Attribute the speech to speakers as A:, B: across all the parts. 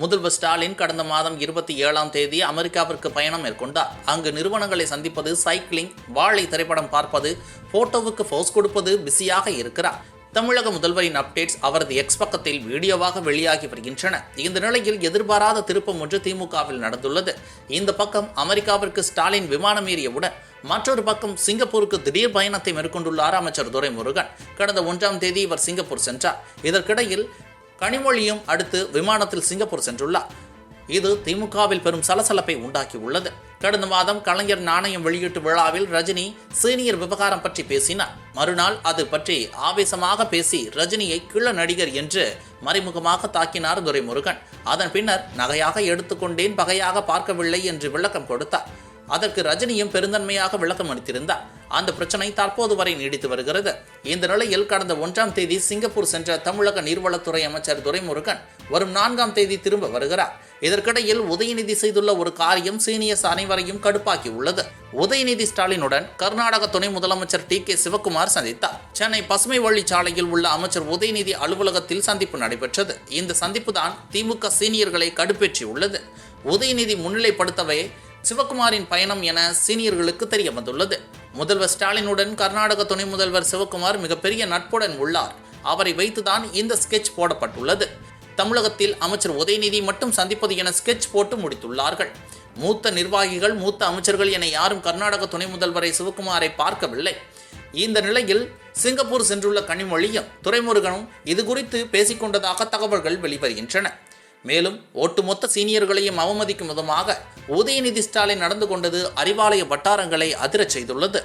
A: முதல்வர் ஸ்டாலின் கடந்த மாதம் இருபத்தி ஏழாம் தேதி அமெரிக்காவிற்கு பயணம் மேற்கொண்டார். அங்கு நிறுவனங்களை சந்திப்பது சைக்கிளிங் வாழை திரைப்படம் பார்ப்பது போட்டோவுக்கு போஸ் கொடுப்பது பிஸியாக இருக்கிறார். தமிழக முதல்வரின் அப்டேட்ஸ் அவரது எக்ஸ் பக்கத்தில் வீடியோவாக வெளியாகி வருகின்றன. இந்த நிலையில் எதிர்பாராத திருப்பம் ஒன்று திமுகவில் நடந்துள்ளது. இந்த பக்கம் அமெரிக்காவிற்கு ஸ்டாலின் விமானம் ஏறியவுடன் மற்றொரு பக்கம் சிங்கப்பூருக்கு திடீர் பயணத்தை மேற்கொண்டுள்ளார் அமைச்சர் துரைமுருகன். கடந்த ஒன்றாம் தேதி இவர் சிங்கப்பூர் சென்றார். இதற்கிடையில் கனிமொழியும் அடுத்து விமானத்தில் சிங்கப்பூர் சென்றுள்ளார். இது திமுகவில் பெரும் சலசலப்பை உண்டாக்கியுள்ளது கடந்த மாதம் கலைஞர் நாணயம் வெளியீட்டு விழாவில் ரஜினி சீனியர் விவகாரம் பற்றி பேசினார். மறுநாள் அது பற்றி ஆவேசமாக பேசி ரஜினியை கிள்ள நடிகர் என்று மறைமுகமாக தாக்கினார் துரைமுருகன். அதன் பின்னர் நகையாக எடுத்துக்கொண்டேன் பகையாக பார்க்கவில்லை என்று விளக்கம் கொடுத்தார். அதற்கு ரஜினியும் பெருந்தன்மையாக விளக்கம் அளித்திருந்தார். அந்த பிரச்சனை தற்போது வரை நீடித்து வருகிறது. இந்த நிலையில் கடந்த ஒன்றாம் தேதி சிங்கப்பூர் சென்ற தமிழக நீர்வளத்துறை அமைச்சர் துரைமுருகன் வரும் நான்காம் தேதி திரும்ப வருகிறார். இதற்கிடையில் உதயநிதி செய்துள்ள ஒரு காரியம் சீனியர்ஸ் அனைவரையும் கடுப்பாக்கி உள்ளது உதயநிதி ஸ்டாலினுடன் கர்நாடக துணை முதலமைச்சர் டி கே சிவக்குமார் சந்தித்தார். சென்னை பசுமை வழிச்சாலையில் உள்ள அமைச்சர் உதயநிதி அலுவலகத்தில் சந்திப்பு நடைபெற்றது. இந்த சந்திப்பு தான் திமுக சீனியர்களை கடுப்பேற்றியுள்ளது. உதயநிதி முன்னிலைப்படுத்தவே சிவகுமாரின் பயணம் என சீனியர்களுக்கு தெரிய வந்துள்ளது முதல்வர் ஸ்டாலினுடன் கர்நாடக துணை முதல்வர் சிவக்குமார் மிகப்பெரிய நட்புடன் உள்ளார். அவரை வைத்துதான் இந்த ஸ்கெட்ச் போடப்பட்டுள்ளது. தமிழகத்தில் அமைச்சர் உதயநிதி மட்டும் சந்திப்பது என ஸ்கெட்ச் போட்டு முடித்துள்ளார்கள். மூத்த நிர்வாகிகள் மூத்த அமைச்சர்கள் என யாரும் கர்நாடக துணை முதல்வரை சிவகுமாரை பார்க்கவில்லை. இந்த நிலையில் சிங்கப்பூர் சென்றுள்ள கனிமொழியும் துரைமுருகனும் இது குறித்து பேசிக்கொண்டதாக தகவல்கள் வெளிவருகின்றன. மேலும் ஒட்டுமொத்த சீனியர்களையும் அவமதிக்கும் விதமாக உதயநிதி ஸ்டாலின் நடந்து கொண்டது அறிவாலய வட்டாரங்களை அதிரச் செய்துள்ளது.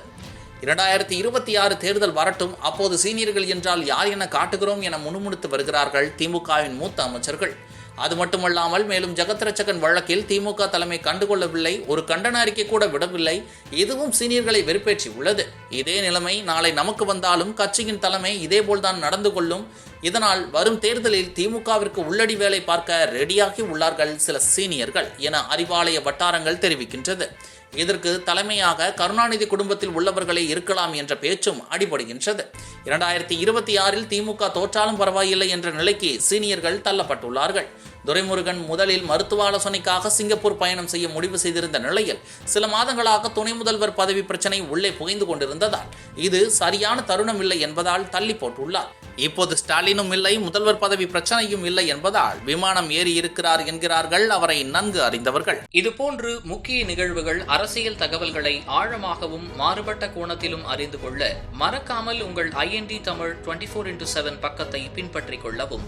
A: இரண்டாயிரத்தி இருபத்தி ஆறு தேர்தல் வரட்டும் அப்போது சீனியர்கள் என்றால் யார் என காட்டுகிறோம் என முணுமுணுத்து வருகிறார்கள் திமுகவின் மூத்த அமைச்சர்கள். அது மட்டுமல்லாமல் மேலும் ஜெகத்ரட்சகன் வழக்கில் திமுக தலைமை கண்டுகொள்ளவில்லை ஒரு கண்டன அறிக்கை கூட விடவில்லை இதுவும் சீனியர்களை வெறுப்பேற்றி உள்ளது இதே நிலைமை நாளை நமக்கு வந்தாலும் கட்சியின் தலைமை இதேபோல்தான் நடந்து கொள்ளும் இதனால் வரும் தேர்தலில் திமுகவிற்கு உள்ளடி வேலை பார்க்க ரெடியாகி உள்ளார்கள் சில சீனியர்கள் என அறிவாலய வட்டாரங்கள் தெரிவிக்கின்றது. இதற்கு தலைமையாக கருணாநிதி குடும்பத்தில் உள்ளவர்களே இருக்கலாம் என்ற பேச்சும் அடிபடுகின்றது. இரண்டாயிரத்தி இருபத்தி ஆறில் திமுக தோற்றாலும் பரவாயில்லை என்ற நிலைக்கு சீனியர்கள் தள்ளப்பட்டுள்ளார்கள். துரைமுருகன் முதலில் மருத்துவ ஆலோசனைக்காக சிங்கப்பூர் பயணம் செய்ய முடிவு செய்திருந்த நிலையில் சில மாதங்களாக துணை முதல்வர் பதவி பிரச்சனை உள்ளே புகைந்து கொண்டிருந்ததால் இது சரியான தருணம் இல்லை என்பதால் தள்ளி போட்டுள்ளார். இப்போது ஸ்டாலினும் இல்லை முதல்வர் பதவி பிரச்சனையும் இல்லை என்பதால் விமானம் ஏறி இருக்கிறார் என்கிறார்கள் அவரை நன்கு அறிந்தவர்கள்.
B: இதுபோன்று முக்கிய நிகழ்வுகள் அரசியல் தகவல்களை ஆழமாகவும் மாறுபட்ட கோணத்திலும் அறிந்து கொள்ள மறக்காமல் உங்கள் IND Tamil twenty four into seven பக்கத்தை பின்பற்றிக் கொள்ளவும்.